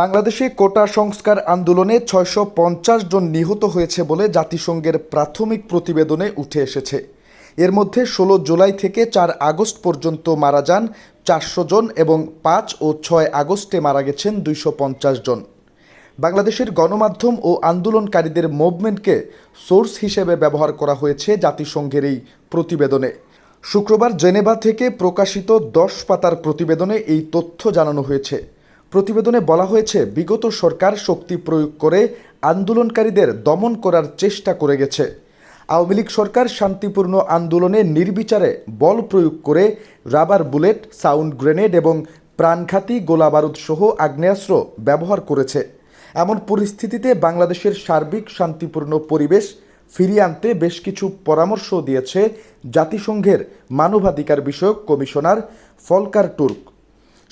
বাংলাদেশে কোটা সংস্কার আন্দোলনে ছয়শো পঞ্চাশ জন নিহত হয়েছে বলে জাতিসংঘের প্রাথমিক প্রতিবেদনে উঠে এসেছে। এর মধ্যে ষোলো জুলাই থেকে চার আগস্ট পর্যন্ত মারা যান চারশো জন এবং পাঁচ ও ছয় আগস্টে মারা গেছেন দুইশো পঞ্চাশ জন। বাংলাদেশের গণমাধ্যম ও আন্দোলনকারীদের মুভমেন্টকে সোর্স হিসেবে ব্যবহার করা হয়েছে জাতিসংঘের এই প্রতিবেদনে। শুক্রবার জেনেভা থেকে প্রকাশিত দশ পাতার প্রতিবেদনে এই তথ্য জানানো হয়েছে। প্রতিবেদনে বলা হয়েছে, বিগত সরকার শক্তি প্রয়োগ করে আন্দোলনকারীদের দমন করার চেষ্টা করে গেছে। আওয়ামী লীগ সরকার শান্তিপূর্ণ আন্দোলনে নির্বিচারে বল প্রয়োগ করে রাবার বুলেট, সাউন্ড গ্রেনেড এবং প্রাণঘাতী গোলাবারুদ সহ আগ্নেয়াস্ত্র ব্যবহার করেছে। এমন পরিস্থিতিতে বাংলাদেশের সার্বিক শান্তিপূর্ণ পরিবেশ ফিরিয়ে আনতে বেশ কিছু পরামর্শ দিয়েছে জাতিসংঘের মানবাধিকার বিষয়ক কমিশনার ফলকার টুর্ক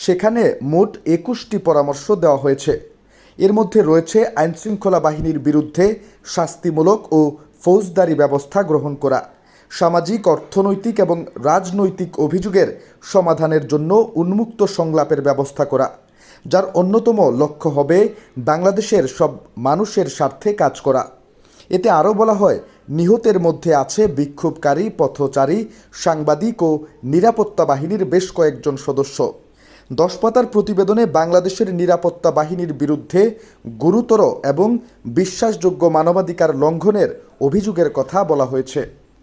সেখানে মোট একুশটি পরামর্শ দেওয়া হয়েছে। এর মধ্যে রয়েছে আইনশৃঙ্খলা বাহিনীর বিরুদ্ধে শাস্তিমূলক ও ফৌজদারি ব্যবস্থা গ্রহণ করা, সামাজিক, অর্থনৈতিক এবং রাজনৈতিক অভিযোগের সমাধানের জন্য উন্মুক্ত সংলাপের ব্যবস্থা করা, যার অন্যতম লক্ষ্য হবে বাংলাদেশের সব মানুষের স্বার্থে কাজ করা। এতে আরও বলা হয়, নিহতের মধ্যে আছে বিক্ষোভকারী, পথচারী, সাংবাদিক ও নিরাপত্তা বাহিনীর বেশ কয়েকজন সদস্য। দশ পাতার প্রতিবেদনে বাংলাদেশের নিরাপত্তা বাহিনীর বিরুদ্ধে গুরুতর এবং বিশ্বাসযোগ্য মানবাধিকার লঙ্ঘনের অভিযোগের কথা বলা হয়েছে।